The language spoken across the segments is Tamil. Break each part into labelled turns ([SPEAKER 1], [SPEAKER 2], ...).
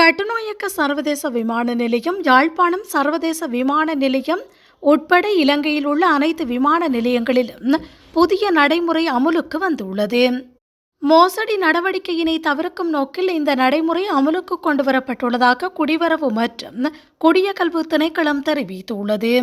[SPEAKER 1] கட்டுநாயக்க சர்வதேச விமான நிலையம் யாழ்ப்பாணம் சர்வதேச விமான நிலையம் உட்பட இலங்கையில் உள்ள அனைத்து விமான நிலையங்களிலும் புதிய நடைமுறை அமுலுக்கு வந்துள்ளது. மோசடி நடவடிக்கையினை தவிர்க்கும் நோக்கில் இந்த நடைமுறை அமலுக்கு கொண்டு வரப்பட்டுள்ளதாக குடிவரவு மற்றும் குடியகல்வு திணைக்களம் தெரிவித்துள்ளது.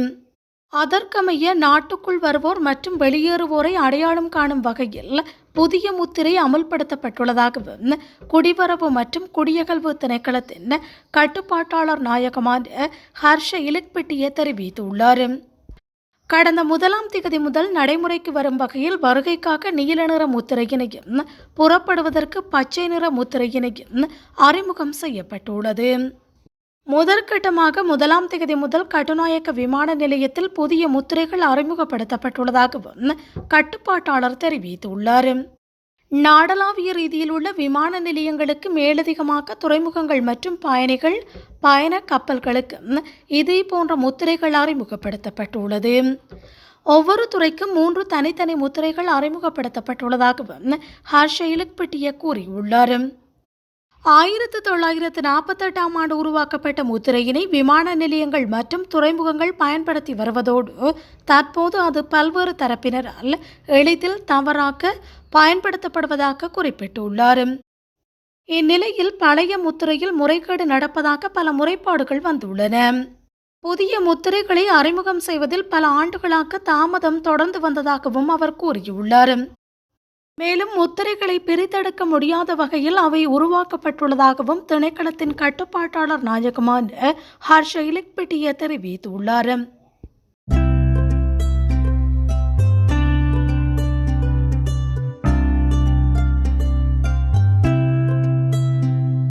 [SPEAKER 1] அதற்கமைய நாட்டுக்குள் வருவோர் மற்றும் வெளியேறுவோரை அடையாளம் காணும் வகையில் புதிய முத்திரை அமல்படுத்தப்பட்டுள்ளதாகவும் குடிவரவு மற்றும் குடியகல்வு திணைக்களத்தின் கட்டுப்பாட்டாளர் நாயகமான ஹர்ஷ இலக்பெட்டிய தெரிவித்துள்ளார். கடந்த முதலாம் திகதி முதல் நடைமுறைக்கு வரும் வகையில் வருகைக்காக நீல நிற முத்திரையினையும் புறப்படுவதற்கு பச்சை நிற முத்திரையினையும் அறிமுகம் செய்யப்பட்டுள்ளது. முதற்கட்டமாக முதலாம் தேதி முதல் கட்டுநாயக்க விமான நிலையத்தில் புதிய முத்திரைகள் அறிமுகப்படுத்தப்பட்டுள்ளதாகவும் கட்டுப்பாட்டாளர் தெரிவித்துள்ளார். நாடளாவிய ரீதியில் உள்ள விமான நிலையங்களுக்கு மேலதிகமாக துறைமுகங்கள் மற்றும் பயணிகள் பயண கப்பல்களுக்கு இதே போன்ற முத்திரைகள் அறிமுகப்படுத்தப்பட்டுள்ளது. ஒவ்வொரு துறைக்கும் மூன்று தனித்தனி முத்திரைகள் அறிமுகப்படுத்தப்பட்டுள்ளதாகவும் ஹர்ஷ இலக்பட்டிய கூறியுள்ளார். ஆயிரத்து தொள்ளாயிரத்து நாற்பத்தெட்டாம் ஆண்டு உருவாக்கப்பட்ட முத்திரையினை விமான நிலையங்கள் மற்றும் துறைமுகங்கள் பயன்படுத்தி வருவதோடு தற்போது அது பல்வேறு தரப்பினரால் எளிதில் தவறாக பயன்படுத்தப்படுவதாக குறிப்பிட்டுள்ளார். இந்நிலையில் பழைய முத்திரையில் முறைகேடு நடப்பதாக பல முறைப்பாடுகள் வந்துள்ளன. புதிய முத்திரைகளை அறிமுகம் செய்வதில் பல ஆண்டுகளாக தாமதம் தொடர்ந்து வந்ததாகவும் அவர் கூறியுள்ளார். மேலும் முத்திரைகளை பிரித்தெடுக்க முடியாத வகையில் அவை உருவாக்கப்பட்டுள்ளதாகவும் திணைக்களத்தின் கட்டுப்பாட்டாளர் நாயகமான ஹர்ஷ இலக்பெட்டிய தெரிவித்துள்ளார்.